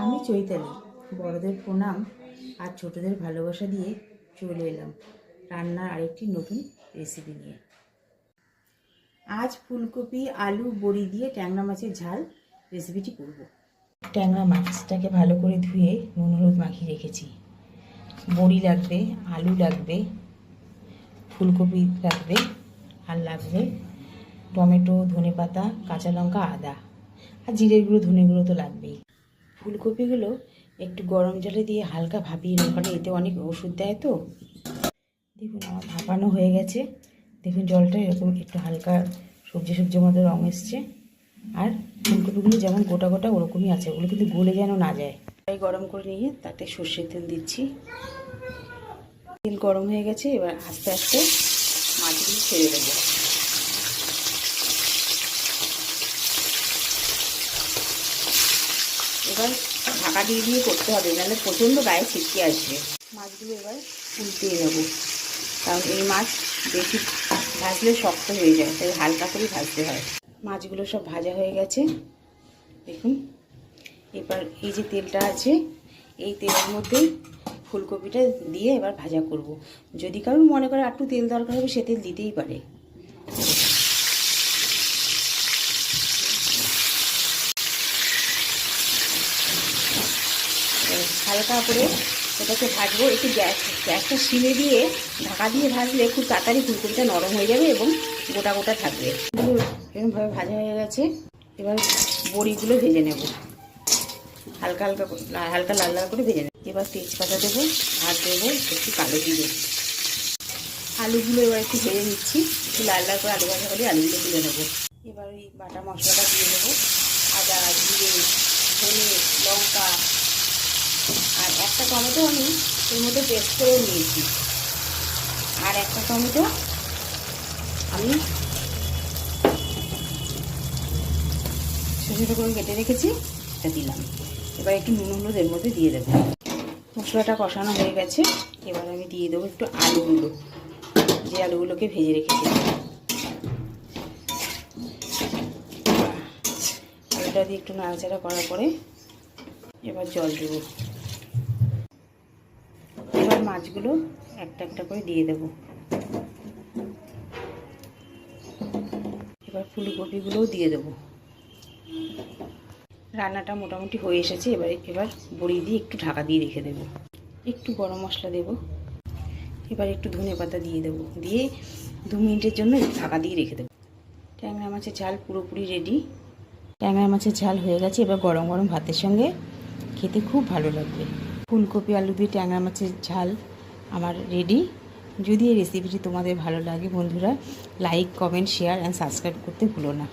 আমি চৈতালি, বড়দের প্রণাম আর ছোটদের ভালোবাসা দিয়ে চলে এলাম রান্নার আরেকটি নতুন রেসিপি নিয়ে। আজ ফুলকপি, আলু, বড়ি দিয়ে ট্যাংরা মাছের ঝাল রেসিপিটি করব। ট্যাংরা মাছটাকে ভালো করে ধুয়ে নুন, হলুদ মাখিয়ে রেখেছি। বড়ি লাগবে, আলু লাগবে, ফুলকপি লাগবে আর লাগবে টমেটো, ধনেপাতা, কাঁচা লঙ্কা, আদা। আর জিরের গুঁড়ো, ধনে গুঁড়ো তো লাগবেই। ফুলকপিগুলো একটু গরম জলে দিয়ে হালকা ভাপিয়ে নেব কারণ এতে অনেক ওষুধ দেয় তো। দেখুন, আমার ভাপানো হয়ে গেছে। দেখুন, জলটা এরকম একটু হালকা সবজি সবজির মতো রঙ এসছে। আর ফুলকপিগুলো যেমন গোটা গোটা, ওরকমই আছে। ওগুলো কিন্তু গলে যেন না যায়। তাই গরম করে নিয়ে তাতে সর্ষের তেল দিচ্ছি। তেল গরম হয়ে গেছে, এবার আস্তে আস্তে মাছগুলো ছেড়ে দেবো। এবার ঢাকা দিয়ে দিয়ে করতে হবে, নাহলে প্রচণ্ড গায়ে ছিটকে আসবে। মাছগুলো এবার উল্টিয়ে নেব। কারণ এই মাছ বেশি ভাজলে শক্ত হয়ে যায়, তাই হালকা করে ভাজতে হয়। মাছগুলো সব ভাজা হয়ে গেছে। দেখুন, এবার এই যে তেলটা আছে, এই তেলের মধ্যেই ফুলকপিটা দিয়ে এবার ভাজা করব। যদি কারোর মনে করে একটু তেল দরকার হবে, সে তেল দিতেই পারে। হালকা করে এটাকে ভাজবো, একটু গ্যাস, গ্যাসটা সিমে দিয়ে ঢাকা দিয়ে ভাজলে খুব তাড়াতাড়ি ফুলকপিটা নরম হয়ে যাবে এবং গোটা গোটা থাকবে। এরকমভাবে ভাজা হয়ে গেছে, এবার বড়িগুলো ভেজে নেব। হালকা হালকা হালকা লাল লাল করে ভেজে নেব। এবার তেজপাতা দেবো, আর দেবো একটু কালো জিরে। আলুগুলো এবার একটু ভেজে নিচ্ছি, একটু লাল লাল করে আলু ভাজা করে আলুগুলো তুলে নেব। এবার ওই বাটা মশলাটা দিয়ে নেব আদা, জিরে, ধনে, লঙ্কা আর একটা টমেটো আমি এর মধ্যে পেস্ট করে নিয়েছি। আর একটা টমেটো আমি ছোটো ছোটো করে কেটে রেখেছি, এটা দিলাম। এবার একটু নুন হলুদ এর মধ্যে দিয়ে দেবো। মশলাটা কষানো হয়ে গেছে, এবার আমি দিয়ে দেবো একটু আলুগুলো, যে আলুগুলোকে ভেজে রেখেছি। আলুটা দিয়ে একটু নাড়াচাড়া করার পরে এবার জল দেবো। মাছগুলো একটা একটা করে দিয়ে দেব। এবার ফুলকপিগুলোও দিয়ে দেব। রান্নাটা মোটামুটি হয়ে এসেছে, এবার এবার বড়ি দিয়ে একটু ঢাকা দিয়ে রেখে দেব। একটু গরম মশলা দেব। এবার একটু ধনে পাতা দিয়ে দেবো। দিয়ে দু মিনিটের জন্য একটু ঢাকা দিয়ে রেখে দেবো। ট্যাংরা মাছের ঝাল পুরোপুরি রেডি ট্যাংরা মাছের ঝাল হয়ে গেছে, এবার গরম গরম ভাতের সঙ্গে খেতে খুব ভালো লাগবে। ফুলকপি আলু দিয়ে ট্যাংরা মাছের ঝাল আমার রেডি যদি এই রেসিপিটি তোমাদের ভালো লাগে বন্ধুরা like comment share and subscribe করতে ভুলো না।